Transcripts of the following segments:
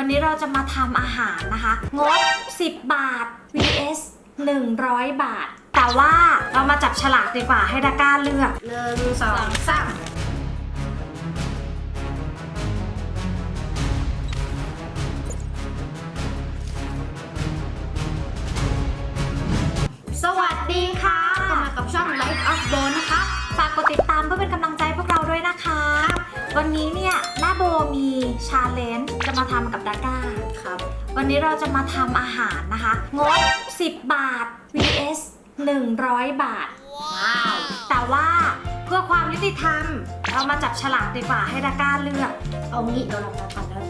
วันนี้เราจะมาทำอาหารนะคะ งบ 10 บาท vs 100 บาท แต่ว่าเรามาจับฉลากดีกว่าให้ดาก้าเลือกหนึ่งสองสามสวัสดีค่ะก็มากับช่อง Life of Bone นะคะ ฝากกดติดตามเพื่อเป็นกำลังใจพวกเราด้วยนะคะ วันนี้เนี่ย ม่โบมีชาเลนจ์จะมาทำกับดาก้าครับ วันนี้เราจะมาทำอาหารนะคะ งบ 10 บาท vs 100 บาท ว้าว แต่ว่าเพื่อความยุติธรรม เรามาจับฉลากดีกว่าให้ดาก้าเลือก เอางี้เดี๋ยวเรามาทำแล้ว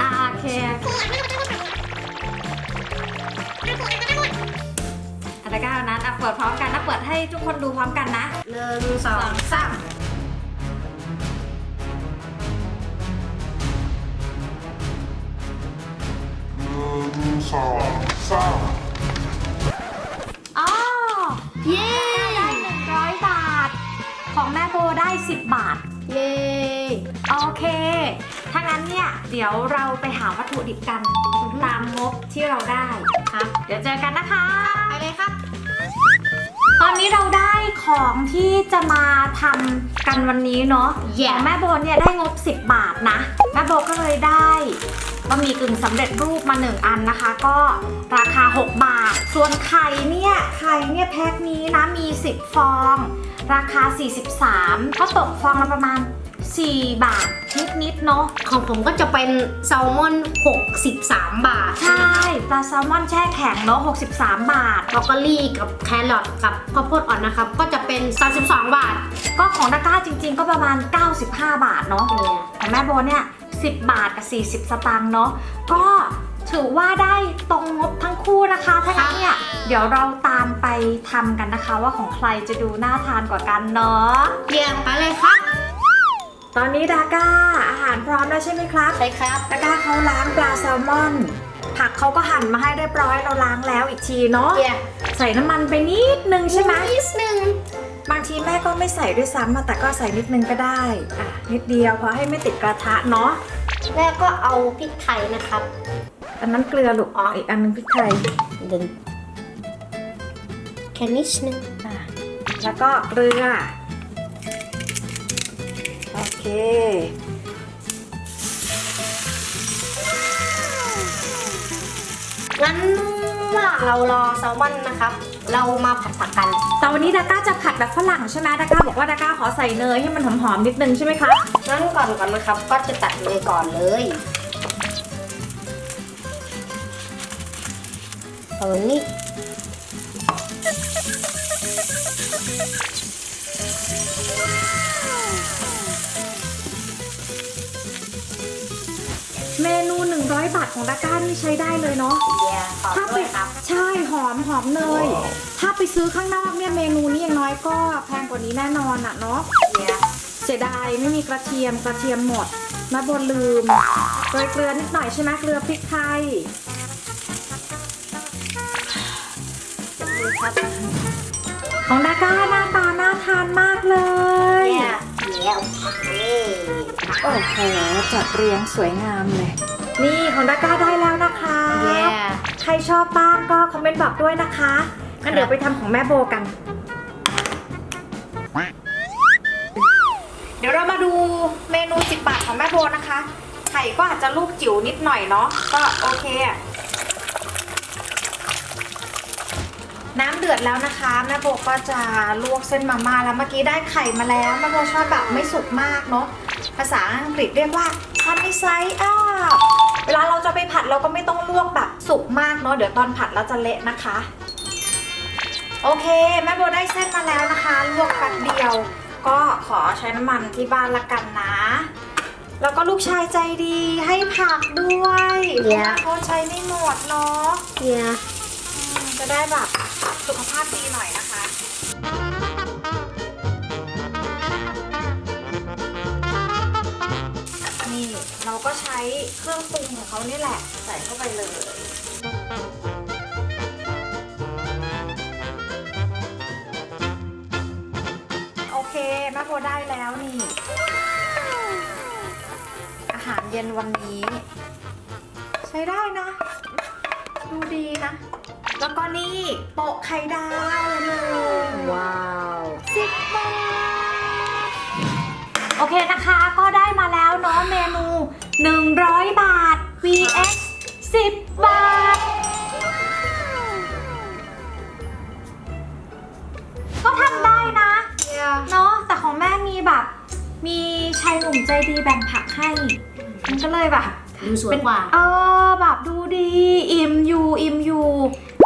อ่าโอเคอาดาก้าเอานั้นอะเปิดพร้อมกันนะเปิดให้ทุกคนดูพร้อมกันนะ หนึ่งสองสาม นึ่งสองสามอ๋อเย้ได้100บาท ของแม่โบได้10บาท เย้โอเค ถ้างั้นเนี่ย เดี๋ยวเราไปหาวัตถุดิบกัน ตามงบที่เราได้ครับเดี๋ยวเจอกันนะคะ ไปเลยครับตอ นนี้เราได้ของที่จะมาทำกันวันนี้เนาะแย่ของแม่โบเนี่ยได้งบ 10 บาทนะ แม่โบก็เลยได้บะหมี่กึ่งสำเร็จรูปมา 1 อันนะคะ ก็ราคา 6 บาท ส่วนไข่เนี่ย ไข่เนี่ยแพ็คนี้นะมี 10 ฟอง ราคา 43 ก็ตกฟองละประมาณ 4 บาท นิดๆเนาะของผมก็จะเป็นแซลมอน 63 บาท ใช่ ปลาแซลมอนแช่แข็งเนาะ63 บาทบรอกโคลี่กับแครอทกับข้าวโพดอ่อนนะครับ ก็จะเป็น 32 บาท ก็ของดาก้าจริงๆ ก็ประมาณ 95 บาทเนาะของแม่โบเนี่ย 10 บาทกับ 40 สตางค์เนาะก็ถือว่าได้ตรงงบทั้งคู่นะคะถ้างั้นเนี่ยเดี๋ยวเราตามไปทำกันนะคะว่าของใครจะดูน่าทานกว่ากันเนาะเยี่ยมไปเลยครับ ตอนนี้ดาก้าอาหารพร้อมแล้วใช่ไหมครับใช่ครับดาก้าเขาล้างปลาแซลมอน ผักเขาก็หั่นมาให้เรียบร้อยเราล้างแล้วอีกทีเนาะเยี่ยมใส่น้ำมันไปนิดนึงใช่ไหมนิดนึงบางทีแม่ก็ไม่ใส่ด้วยซ้ำอะแต่ก็ใส่นิดนึงก็ได้อะนิดเดียวเพราะให้ไม่ติดกระทะเนาะแล้วก็เอาพริกไทยนะครับอันนั้นเกลือลูกอ๋ออีกอันนึงพริกไทยเดินแค่นิดนึงอะแล้วก็เกลือโอเค งั้นระหว่างเรารอแซลมอนนะครับ เรามาผัดผักกัน แต่วันนี้ดาก้าจะผัดแบบฝรั่งใช่ไหมดาก้าบอกว่าดาก้าขอใส่เนยให้มันหอมๆนิดนึงใช่ไหมคะงั้นก่อนก่อนนะครับ ก็จะตัดเลยก่อนเลยเออนี่ 100 บาทของดาก้านี่ใช้ได้เลยเนาะเยียขอบถ้าไปด้วยครับ ใช่หอมหอมเนยถ้าไปซื้อข้างนอกเนี่ยเมนูนี้อย่างน้อยก็แพงกว่านี้แน่นอนอะเนาะเยียเสียดายไม่มีกระเทียมกระเทียมหมดแม่บนลืมโรยเกลือนิดหน่อยใช่ไหมเกลือพริกไทยครับของดาก้าหน้าตาน่าทานมากเลยเยียเยียนี่โอ้โหจัดเรียงสวยงามเลย นี่ของดาก้าได้แล้วนะคะเยียใครชอบบ้างก็คอมเมนต์บอกด้วยนะคะงั้นเดี๋ยวไปทำของแม่โบกัน เดี๋ยวเรามาดูเมนู10บาทของแม่โบนะคะ ไข่ก็อาจจะลูกจิ๋วนิดหน่อยเนาะก็โอเคอะน้ำเดือดแล้วนะคะแม่โบก็จะลวกเส้นมาม่าแล้วเมื่อกี้ได้ไข่มาแล้วแม่โบชอบแบบไม่สุกมากเนาะ ภาษาอังกฤษเรียกว่า sunny side up เวลาเราจะไปผัดเราก็ไม่ต้องลวกแบบสุกมากเนาะเดี๋ยวตอนผัดเราจะเละนะคะ โอเค แม่โบได้เส้นมาแล้วนะคะ ลวกแป๊บเดียว ก็ขอใช้น้ำมันที่บ้านละกันนะ แล้วก็ลูกชายใจดีให้ผักด้วยเพราะว่าเขาใช้ไม่หมดเนาะเยียอืมจะได้แบบสุขภาพดีหน่อยนะคะ เครื่องปรุงของเขานี่แหละ ใส่เข้าไปเลย โอเคแม่โบได้แล้วนี่ อาหารเย็นวันนี้ช้ได้นะ ดูดีนะ แล้วก็นี่โปะไข่ดาวเลยว้าวสิบบาทโอเคนะคะ ก็ได้มาแล้วเนาะเมนู 100 บาท vs 10 บาท ก็ทำได้นะ เนาะแต่ของแม่มีแบบ มีชายหนุ่มใจดีแบ่งผักให้ มันก็เลยแบบดูสวยกว่า เออ แบบดูดี อิ่มอยู่ อิ่มอยู่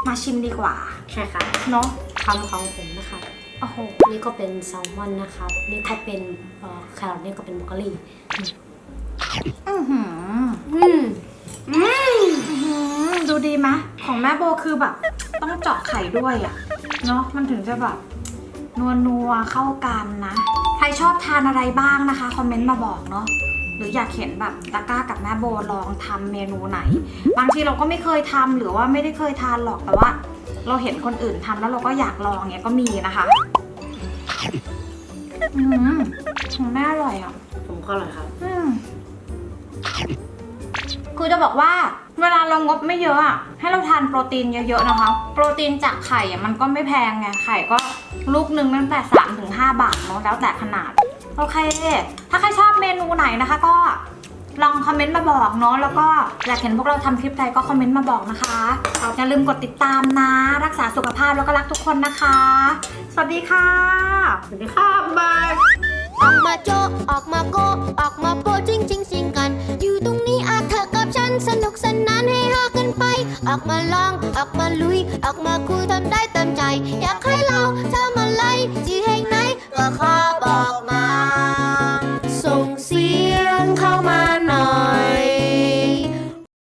มาชิมดีกว่า ใช่ครับเนาะคำของผมนะครับโอ้โห นี่ก็เป็นแซลมอนนะครับ นี่ถ้าเป็นเอ่อแครอทนี่ก็เป็นบรอกโคลี อือหืออืมอืมอื้อหือดูดีไหมของแม่โบคือแบบ ต้องเจาะไข่ด้วยอะเนาะมันถึงจะแบบนัวนัวๆเข้ากันนะ ใครชอบทานอะไรบ้างนะคะ คอมเมนต์มาบอกเนาะหรืออยากเห็นแบบตะกร้ากับแม่โบลองทำเมนูไหน บางทีเราก็ไม่เคยทำหรือว่าไม่ได้เคยทานหรอกแต่ว่า เราเห็นคนอื่นทำแล้วเราก็อยากลองเนี้ยก็มีนะคะอืมของแม่อร่อยอะผมก็อร่อยครับ อื คือจะบอกว่าเวลาเรางบไม่เยอะอะให้เราทานโปรตีนเยอะๆนะคะ โปรตีนจากไข่อะมันก็ไม่แพงไงไข่ก็ลูกหนึ่งตั้งแต่3ถึง5บาทเนาะแล้วแต่ขนาด โอเค ถ้าใครชอบเมนูไหนนะคะ ก็ลองคอมเมนต์มาบอกเนาะแล้วก็อยากเห็นพวกเราทำคลิปใดก็คอมเมนต์มาบอกนะคะอย่าลืมกดติดตามนะ รักษาสุขภาพแล้วก็รักทุกคนนะคะ สวัสดีค่ะสวัสดีครับบาย ออกมาโจะออกมาโกะออกมาโปะจริงจริงสิงกัน นสนุกสนานให้ฮากันไป ออกมาลอง ออกมาลุย ออกมาคุยทำได้เต็มใจ อยากให้เราทำอะไรที่แห่งไหนก็ขอบอกมา